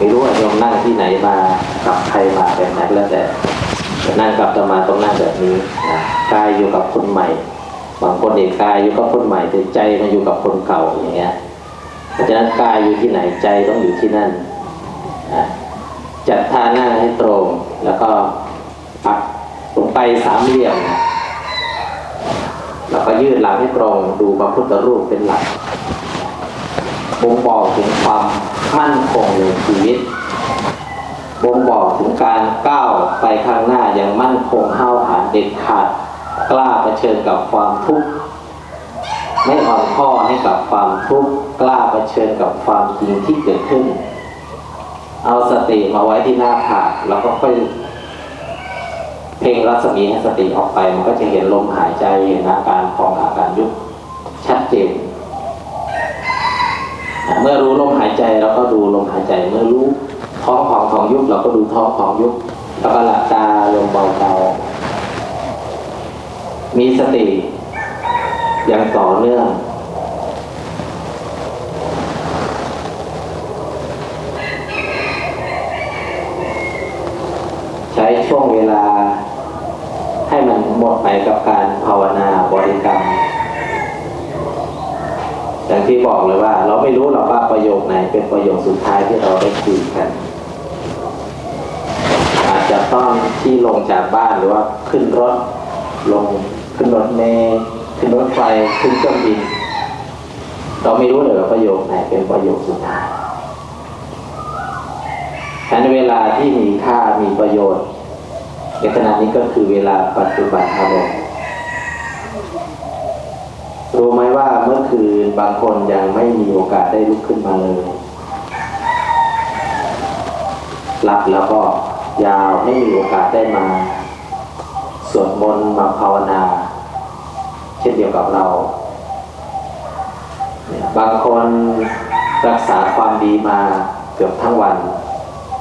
ไม่รู้ว่าโยมนั่งที่ไหนมากับใครมาแบบไหนแล้วแต่แต่นั่งกับจะมาต้องนั่งแบบนี้กายอยู่กับคนใหม่ บางคนเด็กกายอยู่กับคนใหม่แต่ใจมาอยู่กับคนเก่าอย่างเงี้ยเพราะฉะนั้นกายอยู่ที่ไหนใจต้องอยู่ที่นั่นจัดท่านั่งให้ตรง แล้วก็ปักลงไปสามเหลี่ยมแล้วก็ยืดหลังให้ตรงดูพระพุทธรูปเป็นหลักบ่งบอกถึงความ มั่นคงในชีวิตบ่งบอกถึงการก้าวไปข้างหน้าอย่างมั่นคงห้าวหาญเด็ดขาด กล้าเผชิญกับความทุกข์ไม่อ่อนข้อให้กับความทุกข์กล้าเผชิญกับความจริงที่เกิดขึ้น เอาสติมาไว้ที่หน้าผากแล้วก็ค่อยเพ่งรัศมีให้สติออกไป มันก็จะเห็นลมหายใจเห็นอาการพองอาการยุบชัดเจน มื่อรู้ลมหายใจเราก็ดูลมหายใจ เมื่อรู้ท้องของของยุบเราก็ดูท้องของยุบแล้วก็หลับตาลงเบาๆมีสติอย่างต่อเนื่องใช้ช่วงเวลาให้มันหมดไปกับการภาวนาบริกรรม อย่างที่บอกเลยว่า เราไม่รู้หรอกว่าประโยคไหน เป็นประโยคสุดท้ายที่เราได้คุยกัน อาจจะต้องที่ลงจากบ้านหรือว่าขึ้นรถลงขึ้นรถเมล์ขึ้นรถไฟขึ้นเครื่องบิน เราไม่รู้เลยว่าประโยคไหนเป็นประโยคสุดท้ายฉะนั้นเวลาที่มีค่ามีประโยชน์ในขณะนี้ก็คือเวลาปัจจุบันครับผม รู้ไหมว่าเมื่อคืนบางคนยังไม่มีโอกาสได้ลุกขึ้นมาเลยหลับแล้วก็ยาวไม่มีโอกาสได้มาสวดมนต์มาภาวนา เช่นเดียวกับเรา บางคนรักษาความดีมาเกือบทั้งวัน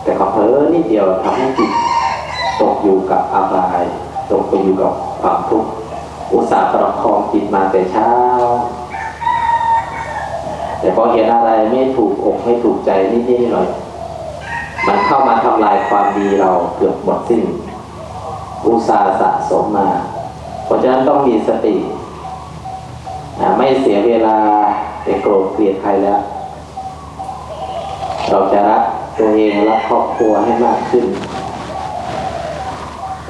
แต่ก็เพ้อนิดเดียวทำให้จิตตกอยู่กับอาบาย ตกไปอยู่กับความทุกข์ อุตส่าห์ประคองจิตมาแต่เช้า แต่พอเห็นอะไรไม่ถูกอกไม่ถูกใจนิดๆหน่อยๆมันเข้ามาทำลายความดีเราเกือบหมดสิ้น อุตส่าห์สะสมมา เพราะฉะนั้นต้องมีสติ ไม่เสียเวลาไปโกรธเกลียดใครแล้ว เราจะรักตัวเองรักครอบครัวให้มากขึ้น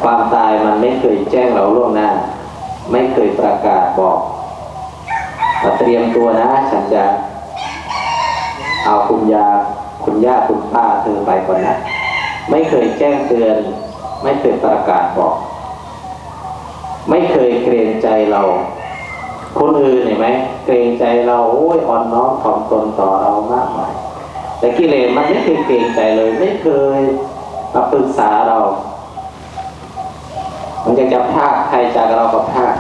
ความตายมันไม่เคยแจ้งเราล่วงหน้า ไม่เคยประกาศบอกมาเตรียมตัวนะ ฉันจะ เอาคุณยาคุณย่าคุณป้าเธอไปก่อนนะไม่เคยแจ้งเตือน ไม่เคยประกาศบอก ไม่เคยเกรงใจเรา คนอื่นเห็นไหมเกรงใจเราโอ้ยอ่อนน้อมถ่อมตนต่อเรามากมายแต่กิเลสมันไม่เคยเกรงใจเลย ไม่เคยมาปรึกษาเรา มันอยากจะพากใครจากเราก็พาก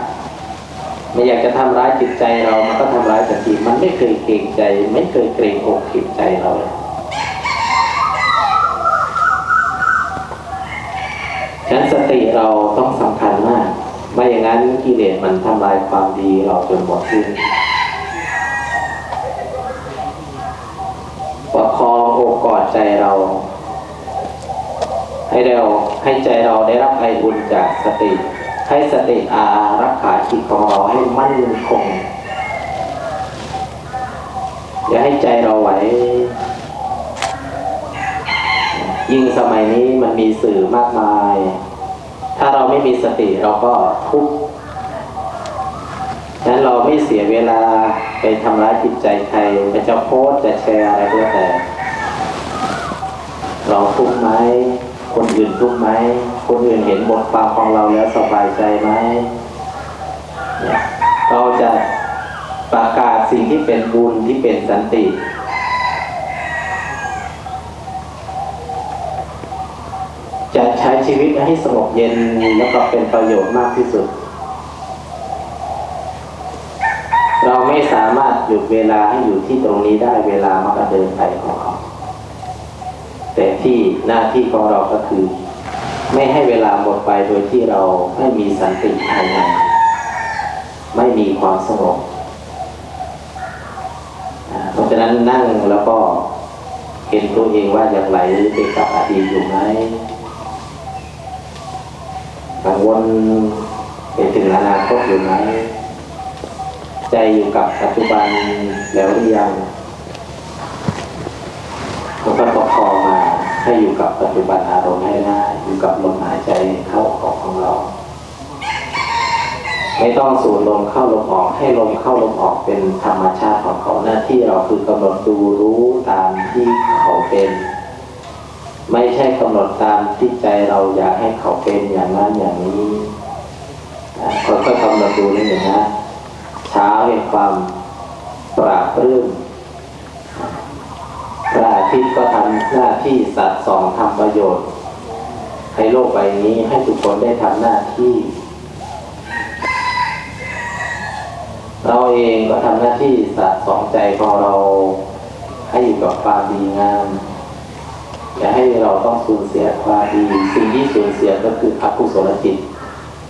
มันอยากจะทำร้ายจิตใจเรา มันก็ทำร้ายทันทีมันไม่เคยเกรงใจ ไม่เคยเกรงอกเกรงใจเราเลยฉะนั้นสติเราต้องสำคัญมาก ไม่อย่างนั้นกิเลสมันทำลายความดีเราจนหมดสิ้นประคองอกกอดใจเรา ให้เราให้ใจเราได้รับไอบุญจากสติ ให้สติอารักขาจิตของเราให้มั่นคงอย่าให้ใจเราไหวยิ่งสมัยนี้มันมีสื่อมากมาย ถ้าเราไม่มีสติเราก็ทุกข์นั้นเราไม่เสียเวลาไปทำร้ายจิตใจใครไปจะโพสจะแชร์อะไรก็แล้วแต่ เราทุกข์ไหม คนอื่นทุกข์ไหม คนอื่นเห็นบทความของเราแล้วสบายใจไหม เราจะประกาศสิ่งที่เป็นบุญที่เป็นสันติ จะใช้ชีวิตให้สงบเย็นแล้วก็เป็นประโยชน์มากที่สุด เราไม่สามารถหยุดเวลาให้อยู่ที่ตรงนี้ได้เวลามันก็เดินไปของเขา แต่ที่หน้าที่ของเราก็คือ ไม่ให้เวลาหมดไปโดยที่เราไม่มีสันติภายในไม่มีความสงบเพราะฉะนั้นนั่งแล้วก็เห็นตัวเองว่าอยังไหลไปกับอดีตอยู่ไหมกังวลไปถึงอนาคตอยู่ไหม ใจอยู่กับปัจจุบันแล้วหรือยังเราก็ประคองมา ให้อยู่กับปัจจุบันอารมณ์ให้ได้อยู่กับลมหายใจเข้าออกของเรา ไม่ต้องสูดลมเข้าลมออกให้ลมเข้าลมออกเป็นธรรมชาติของเขาหน้าที่เราคือกำหนดดูรู้ตามที่เขาเป็น ไม่ใช่กำหนดตามที่ใจเราอยากให้เขาเป็นอย่างนั้นอย่างนี้อะค่อยๆกำหนดดูนี่อย่งนะเช้าแห่งความปราบปลื้ม พระอาทิตย์ก็ทำหน้าที่สัตว์สองทำประโยชน์ ให้โลกใบนี้ให้ทุกคนได้ทำหน้าที่ เราเองก็ทำหน้าที่สะสมใจของเราให้อยู่กับความดีงามอย่าให้เราต้องสูญเสียความดีสิ่งที่สูญเสียก็คืออกุศลจิต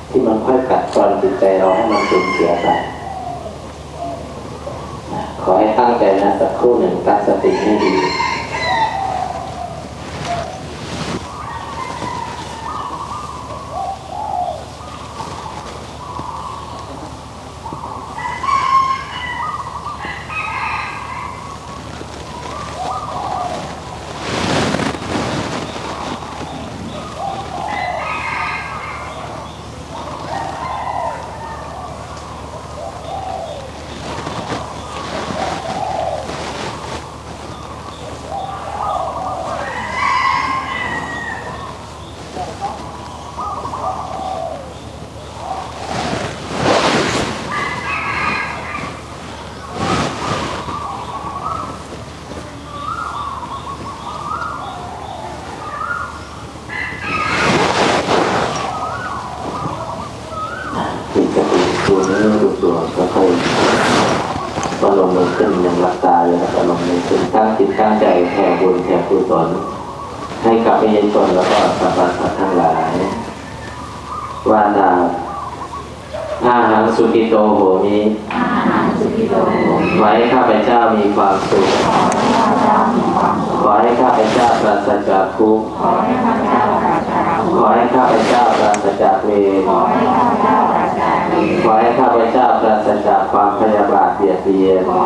ที่มันค่อยกัดกร่อนจิตใจเราให้มันสูญเสียไปนะขอให้ตั้งใจนะ สักครู่หนึ่งตั้งสติให้ดีสติดูเนื้อดู ตัวค่อยๆก็ลงมือขึ้นยังหลับตาเลยแล้วก็ลงมือขึ้นตั้งจิตตั้งใจแผ่บุญแผ่กุศลให้กับพระเยชนแล้วก็สรรพสัตว์ทั้งหลาย ว่าดาอาหารสุกิโตโหมิไว้ข้าพเจ้ามีความสุข ขอให้ข้าพเจ้าปราศจากทุกข์ขอให้ข้าพเจ้าปราศจากเวร อให้ข้าพเจ้าปราศจากความพยาบาทเบียดเบียน ขอ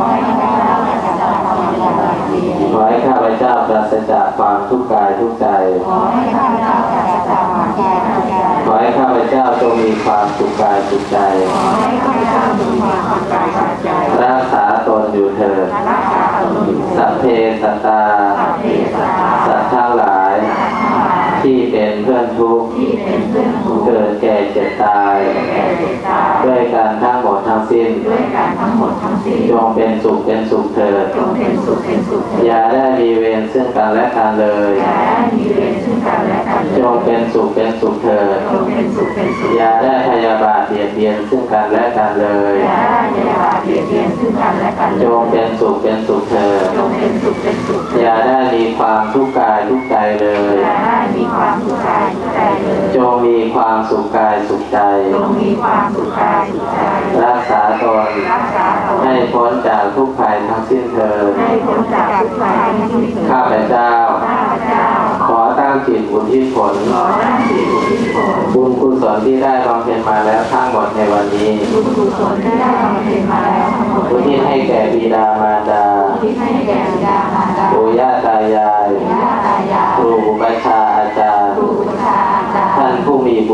ให้ข้าพเจ้าปราศจากความทุกข์กายทุกข์ใจ ขอให้ข้าพเจ้าจงมีความสุขกายสุขใจ รักษาตนอยู่เถิดสัพเพสัตตา ที่เป็นเพื่อนทุกข์เกิดแก่เจ็บตาย ด้วยการทั้งหมดทั้งสิ้นด้วยการทั้งหมดทั้งสิ้นจงเป็นสุขเป็นสุขเถิดจงเป็นสุขเป็นสุขเถิดอย่าได้มีเวรซึ่งกันและกันเลยอย่าได้มีเวรซึ่งกันและกันเลยจงเป็นสุขเป็นสุขเถิดจงเป็นสุขเป็นสุขอย่าได้พยาบาทเบียดเบียนซึ่งกันและกันเลยอย่าได้ สุขกายสุขใจจงมีความสุขกายสุขใจรักษาตนรักษาตนให้พ้นจากทุกภัยทั้งสิ้นเถิดให้พ้นจากทุกข์ภัยทั้งสิ้นเถิดข้าพเจ้าข้าพเจ้าขอตั้งจิตอุทิศผลขอตั้งจิตอุทิศผลบุญกุศลที่ได้บำเพ็ญมาแล้วทั้งหมดในวันนี้บุญกุศลที่ได้บำเพ็ญมาแล้วทั้งหมดอุทิศให้แก่บิดามารดาที่ให้แก่บิดามารดาปู่ย่าตายาย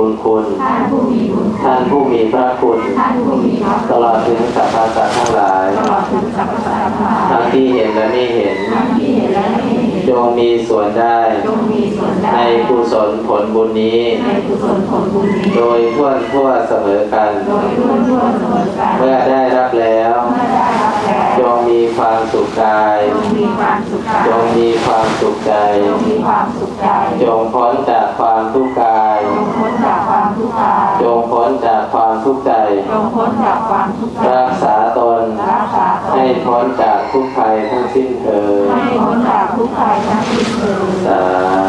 ญคุณท่านผู้มีบุญท่านผู้มีพระคุณท่านผู้มีพระตลอดถึงสรรพสัตว์ทั้งหลายตลอดถึงสรรพสัตว์ทั้งหลาย ทั้งที่เห็นและไม่เห็นทั้งที่เห็นและไม่เห็นจงมีส่วนได้จงมีส่วนได้ในกุศลผลบุญนี้ในกุศลผลบุญนี้ โดยทั่วทั่วเสมอกันโดยทั่วทั่วเสมอกันเมื่อได้รับแล้วเมื่อได้รับแล้วจงมีความสุขกาย จงมีความสุขกายจงมีความสุขใจจงมีความสุขใจ จงพ้นจากความทุกข์กาย รักษาตนรักษาตนให้พ้นจากทุกภัยทั้งสิ้นเถิดให้พ้นจากทุกข์ภัยทั้งสิ้นเถิดสาธุสาธุ